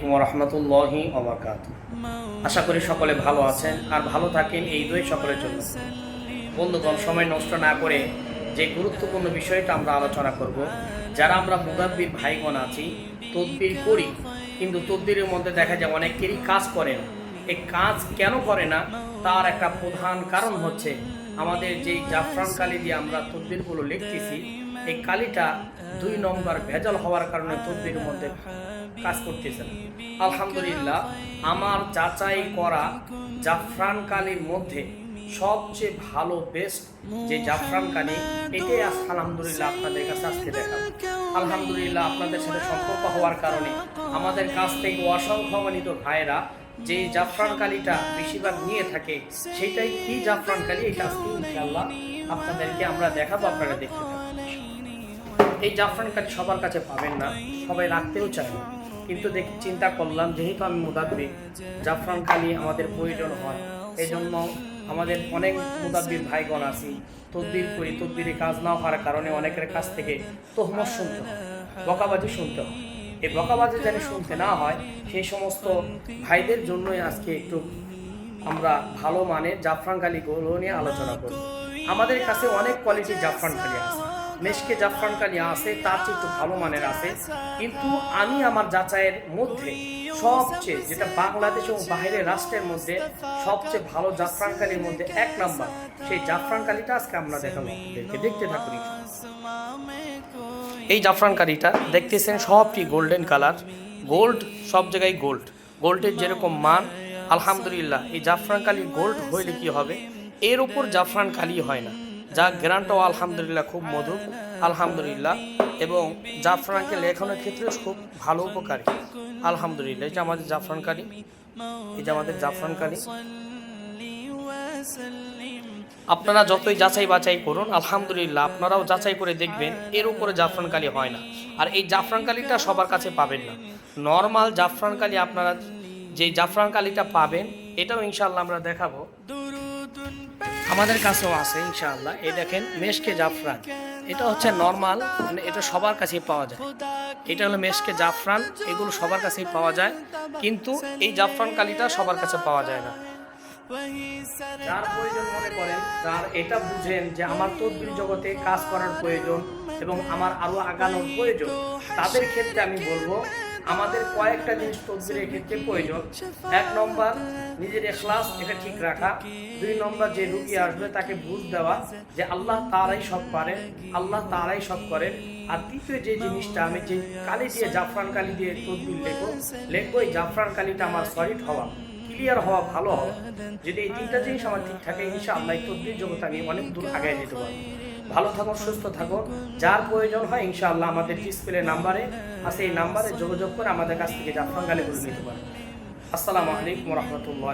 রহমতুল্লাহি অবরকাত আশা করি সকলে ভালো আছেন আর ভালো থাকেন এই দুই সকলের জন্য। বন্ধুগণ, সময় নষ্ট না করে যে গুরুত্বপূর্ণ বিষয়টা আমরা আলোচনা করব, যারা আমরা মুদাব্বির ভাইগণ আছি, তদবির করি, কিন্তু তদবিরের মধ্যে দেখা যায় অনেকেরই কাজ করে না। এই কাজ কেন করে না? তার একটা প্রধান কারণ হচ্ছে আমাদের যেই জাফরান কালি দিয়ে আমরা তদবিরগুলো লিখতেছি এই কালিটা দুই নম্বর ভেজাল হওয়ার কারণে তদবির মধ্যে কাজ করতেছে না। আলহামদুলিল্লাহ, আমার যাচাই করা জাফরান কালির মধ্যে সবচেয়ে ভালো বেস্ট যে জাফরান কালি, এটাই আলহামদুলিল্লাহ আপনাদের কাছে আজকে দেখাবো। আলহামদুলিল্লাহ, আপনাদের সাথে সম্পর্ক হওয়ার কারণে আমাদের কাছ থেকে অসংখ্যমানিত ভাইয়েরা যে জাফরান কালিটা বেশিরভাগ নিয়ে থাকে, সেটাই কি জাফরান কালি, এটা আজকে ইনশাআল্লাহ আপনাদেরকে আমরা দেখাবো, আপনারা দেখতে এই জাফরান কালি সবার কাছে পাবেন না, সবাই রাখতেও চায় না। কিন্তু দেখি চিন্তা করলাম, যেহেতু আমি মুদাব্বির জাফরান কালি আমাদের প্রয়োজন হয় এই জন্য আমাদের অনেক মুদাব্বির ভাইগণ আছি, তদবির করি, তদবিরে কাজ না হওয়ার কারণে অনেকের কাছ থেকে তহমত শুনতে হয়, বকাবাজি শুনতে হয়। এই বকাবাজি যেন শুনতে না হয়, সেই সমস্ত ভাইদের জন্যই আজকে একটু আমরা ভালো মানের জাফরান কালিগুলো নিয়ে আলোচনা করি। আমাদের কাছে অনেক কোয়ালিটির জাফরান কালি আছে। মেশকে জাফরান কালি আছে তার চেয়ে একটু ভালো মানের আছে কিন্তু আমি আমার যাচাইয়ের মধ্যে সবচেয়ে, যেটা বাংলাদেশ এবং বাইরের রাষ্ট্রের মধ্যে সবচেয়ে ভালো জাফরান কালির মধ্যে এক নাম্বার, সেই জাফরান কালিটা আজকে আমরা দেখাবো দেখতে থাকুন এই জাফরান কালিটা দেখতেছেন সবটি গোল্ডেন কালার, গোল্ড, সব জায়গায় গোল্ড। গোল্ডের যেরকম মান, আলহামদুলিল্লাহ, এই জাফরান কালি গোল্ড হইলে কি হবে? এর উপর জাফরান কালি হয় না। যা গ্রান্টও আলহামদুলিল্লাহ খুব মধুর, আলহামদুলিল্লাহ। এবং জাফরানকে লেখনের ক্ষেত্রে খুব ভালো উপকারী। আলহামদুলিল্লাহ এটা আমাদের জাফরান কালি এই আমাদের জাফরান কালি আপনারা যতই যাচাই বাছাই করুন, আলহামদুলিল্লাহ, আপনারাও যাচাই করে দেখবেন এর উপরে জাফরান কালি হয় না। আর এই জাফরান কালিটা সবার কাছে পাবেন না। নর্মাল জাফরান কালি আপনারা, যে জাফরান কালিটা পাবেন, এটাও ইনশাল্লাহ আমরা দেখাবো। আমাদের কাছেও আছে, ইনশাআল্লাহ। এই দেখেন মেশকে জাফরান। এটা হচ্ছে নর্মাল মানে এটা সবার কাছেই পাওয়া যায়। এটা হলো মেশকে জাফরান, এগুলো সবার কাছেই পাওয়া যায়। কিন্তু এই জাফরান কালিটা সবার কাছে পাওয়া যায় না। যার প্রয়োজন মনে করেন, যার এটা বুঝেন যে আমার তদবির জগতে কাজ করার প্রয়োজন এবং আমার আরও আগানোর প্রয়োজন, তাদের ক্ষেত্রে আমি বলব আমাদের কয়েকটা জিনিস তদবিরের ক্ষেত্রে প্রয়োজন। এক নম্বর, নিজের এখলাস এটা ঠিক রাখা। দুই নম্বর, যে রুগী আসবে তাকে বুঝ দেওয়া যে আল্লাহ তারাই সব পারেন, আল্লাহ তারাই সব করেন। আর তৃতীয় যে জিনিসটা, আমি যে কালি দিয়ে জাফরান কালি দিয়ে তদবির লেখো, লেখবো, এই জাফরান কালিটা আমার সলিড হওয়া ক্লিয়ার হওয়া, ভালো হওয়া। যদি এই তিনটা জিনিস আমার ঠিক থাকে, ইনশাআল্লাহ তদবির জগতে আমি অনেক দূর আগায় যেতে পারব। ভালো থাকো, সুস্থ থাকো। যার প্রয়োজন হয় ইনশাআল্লাহ আমাদের ডিসপ্লে নাম্বারে আর এই নাম্বারে যোগাযোগ করে আমাদের কাছ থেকে জাফরান গালিগুলো নিতে পারে। আসসালামু আলাইকুম রহমতুল্লাহ